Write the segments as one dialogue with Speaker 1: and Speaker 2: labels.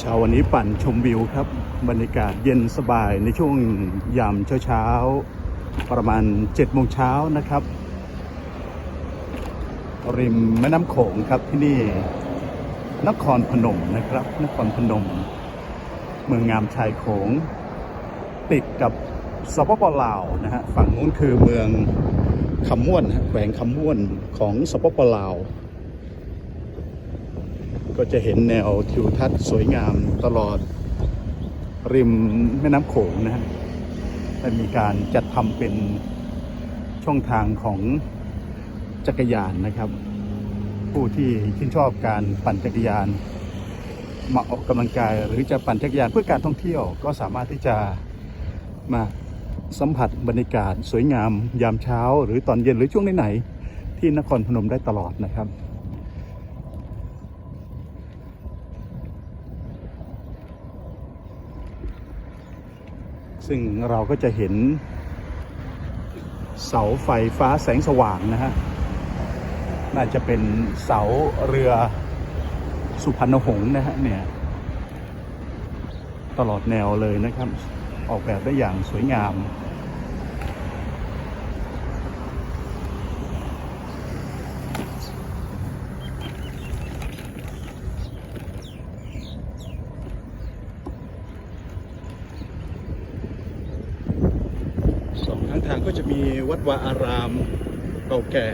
Speaker 1: เช้าวันนี้ปั่นชมวิวครับ บรรยากาศเย็นสบายในช่วงยามเช้าๆ ประมาณ7โมงเช้านะครับ ริมแม่น้ำโขงครับที่นี่นครพนมนะครับ นครพนม เมืองงามชายโขง ติดกับสปปลาวนะฮะฝั่งนู้นคือเมืองคำม่วนแขวงคำม่วนของสปปลาว ก็จะเห็นแนวทิวทัศน์สวยงามตลอดริมแม่น้ำโขงนะฮะและมีการจัดทำเป็นช่องทางของจักรยานนะครับ ผู้ที่ชื่นชอบการปั่นจักรยานมาออกกำลังกายหรือจะปั่นจักรยานเพื่อการท่องเที่ยวก็สามารถที่จะมาสัมผัสบรรยากาศสวยงาม ยามเช้า หรือตอนเย็นหรือช่วงไหนๆที่นครพนมได้ตลอดนะครับ ซึ่งเราก็จะเห็นเสาไฟฟ้าแสงสว่างนะฮะ น่าจะเป็นเสาเรือสุพรรณหงษ์นะฮะเนี่ยตลอดแนวเลยนะครับ ออกแบบได้อย่างสวยงาม ข้างทางก็จะมีวัดวาอารามเก่าแก่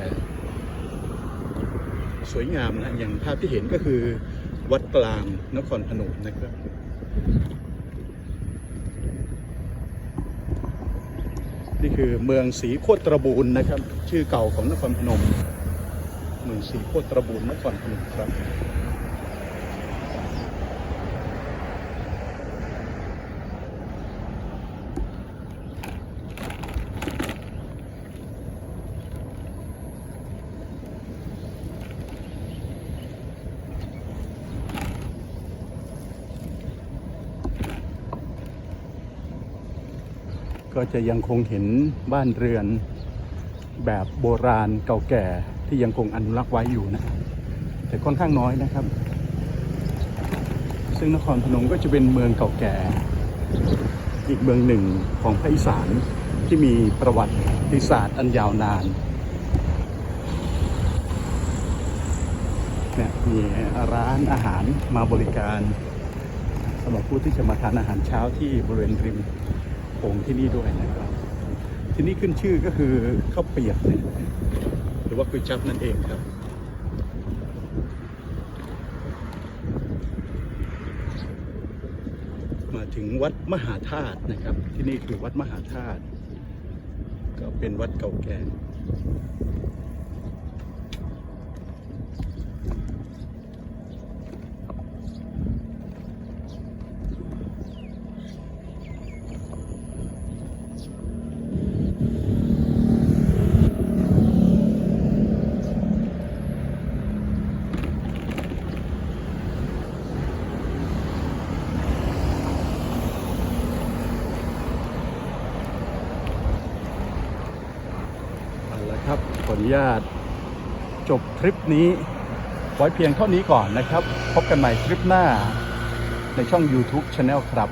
Speaker 1: สวยงามนะอย่างภาพที่เห็นก็คือวัดกลางนครพนมนะครับนี่คือเมืองศรีโคตรบูรณ์นะครับ ชื่อเก่าของนครพนม เมืองศรีโคตรบูรณ์นครพนมครับ ก็จะยังคงเห็นบ้านเรือนแบบโบราณเก่าแก่ที่ยังคงอนุรักษ์ไว้อยู่นะ แต่ค่อนข้างน้อยนะครับ ซึ่งนครพนมก็จะเป็นเมืองเก่าแก่ อีกเมืองหนึ่งของภาคอีสานที่มีประวัติศาสตร์อันยาวนานเนี่ยมีร้านอาหารมาบริการสำหรับผู้ที่จะมาทานอาหารเช้าที่บริเวณริม งที่นี่ด้วยนะครับ ที่นี่ขึ้นชื่อก็คือข้าวเปียกหรือว่ากุยจับนั่นเองครับมาถึงวัดมหาธาตุนะครับ ที่นี่คือวัดมหาธาตุก็เป็นวัดเก่าแก่ ขออนุญาตจบทริปนี้ ไว้เพียงเท่านี้ก่อนนะครับ พบกันใหม่ทริปหน้าในช่อง YouTube Channel ครับ